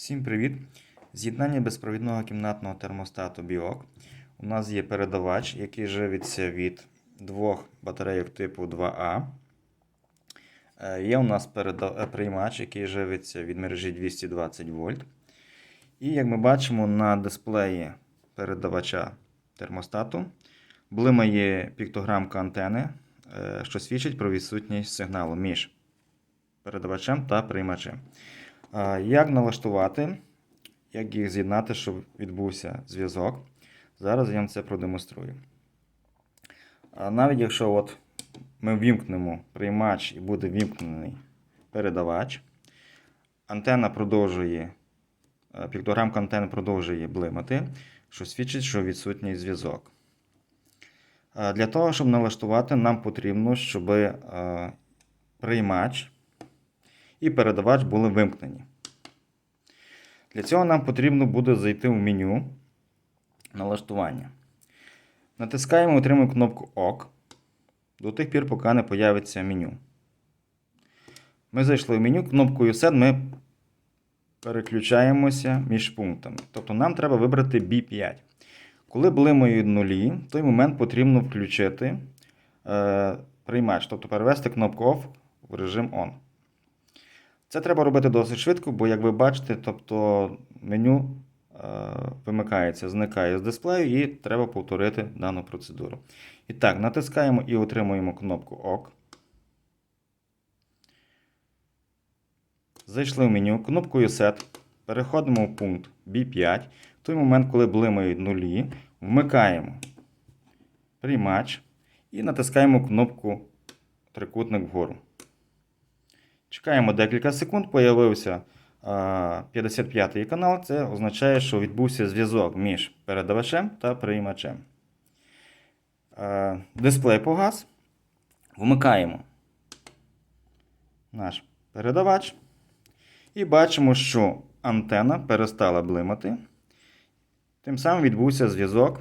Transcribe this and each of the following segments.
Всім привіт! З'єднання безпровідного кімнатного термостату BIOC. У нас є передавач, який живиться від двох батарейок типу 2А. Е, Є у нас е, приймач, який живиться від мережі 220 вольт. І як ми бачимо на дисплеї передавача термостату блимає піктограмка антени, е, що свідчить про відсутність сигналу між передавачем та приймачем. Як налаштувати, як їх з'єднати, щоб відбувся зв'язок. Зараз я вам це продемонструю. Навіть якщо от ми вімкнемо приймач і буде вімкнений передавач, антенна продовжує, е, піктограмка антени продовжує блимати, що свідчить, що відсутній зв'язок. Для того, щоб налаштувати, нам потрібно, щоб е, приймач і передавач були вимкнені. Для цього нам потрібно буде зайти в меню налаштування. Натискаємо отримуємо кнопку ОК до тих пір, поки не появиться меню. Ми зайшли в меню, кнопкою SET ми переключаємося між пунктами. Тобто нам треба вибрати B5. Коли блимають нулі, в той момент потрібно включити е, приймач, тобто перевести кнопку OFF в режим ON. Це треба робити досить швидко, бо, як ви бачите, тобто меню е, вимикається, зникає з дисплею і треба повторити дану процедуру. І так, натискаємо і отримуємо кнопку ОК. Зайшли в меню, кнопкою Set. Переходимо в пункт B5. В той момент, коли блимають нулі, вмикаємо приймач і натискаємо кнопку трикутник вгору. Чекаємо декілька секунд, появився 55-й канал. Це означає, що відбувся зв'язок між передавачем та приймачем. Дисплей погас. Вмикаємо наш передавач. І бачимо, що антена перестала блимати. Тим самим відбувся зв'язок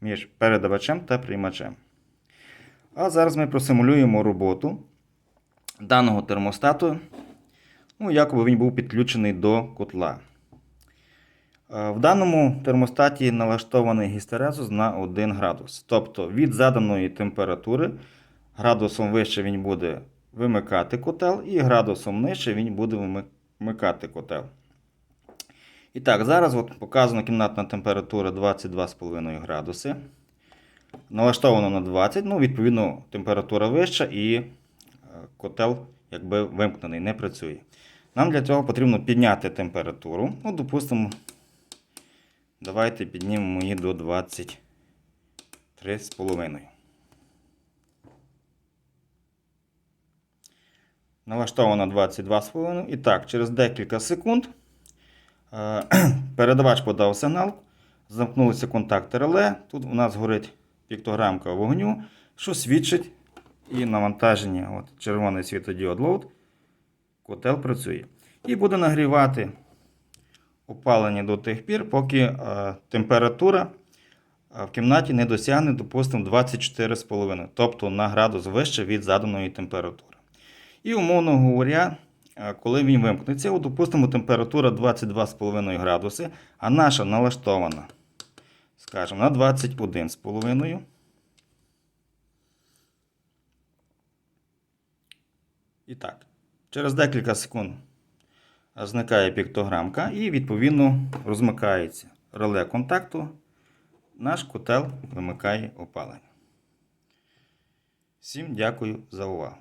між передавачем та приймачем. А зараз ми просимулюємо роботу даного термостату, ну, якоби він був підключений до котла. Е, В даному термостаті налаштований гістерезус на 1 градус. Тобто від заданої температури градусом вище він буде вимикати котел, і градусом нижче він буде вмикати котел. І так, зараз от показана кімнатна температура 22,5 градуси. Налаштовано на 20, ну, відповідно, температура вища і котел якби вимкнений, не працює. Нам для цього потрібно підняти температуру. Ну, допустимо, давайте піднімемо її до 23,5. Налаштовано 22,5. І так, через декілька секунд е, передавач подав сигнал. Замкнулися контакти реле. Тут у нас горить піктограмка вогню, що свідчить і навантаження. От, червоний світодіод load. Котел працює. І буде нагрівати опалення до тих пір, поки е, температура е, в кімнаті не досягне, допустимо, 24,5, тобто на градус вище від заданої температури. І, умовно говоря, е, коли він вимкнеться, допустимо, температура 22,5 градуси, а наша налаштована, скажімо, на 21,5. І так, через декілька секунд зникає піктограмка і, відповідно, розмикається реле контакту. Наш котел вимикає опалення. Всім дякую за увагу.